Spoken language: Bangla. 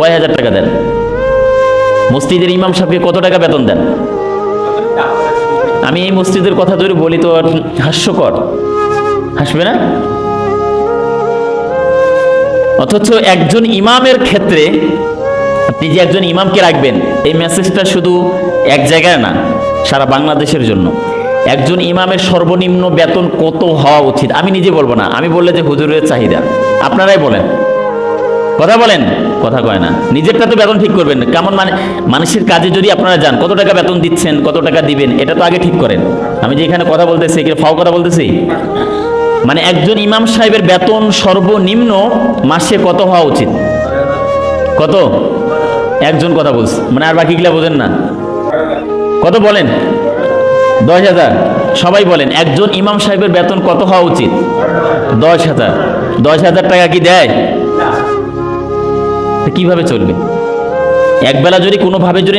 কয় হাজার টাকা দেন? মসজিদের ইমাম সাহেবকে কত টাকা বেতন দেন? আমি এই মসজিদের কথা যদি বলি তো হাস্যকর। হাসবে না? অথচ একজন ইমামের ক্ষেত্রে আপনি যে একজন ইমামকে রাখবেন, এই মেসেজটা শুধু এক জায়গায় না, সারা বাংলাদেশের জন্য। একজন ইমামের সর্বনিম্ন বেতন কত হওয়া উচিত? আমি নিজে বলব না, আমি বললে যে হুজুরের চাহিদা। আপনারাই বলেন। কথা বলেন, কথা কয় না। নিজেরটা তো বেতন ঠিক করবেন কেমন মানে মানুষের কাজে যদি আপনারা যান, কত টাকা বেতন দিচ্ছেন, কত টাকা দিবেন, এটা তো আগে ঠিক করেন। আমি যে এখানে কথা বলতেছি ফাও কথা বলতেছি? মানে একজন ইমাম সাহেবের বেতন সর্বনিম্ন মাসে কত হওয়া উচিত? কত? একজন কথা বলছে। মানে আর বাকিগুলা বোঝেন না। কত বলেন? দশ হাজার। সবাই বলেন, একজন ইমাম সাহেবের বেতন কত হওয়া উচিত? দশ হাজার। দশ হাজার টাকা কি দেয়? কীভাবে চলবে? একবেলা যদি কোনোভাবে যদি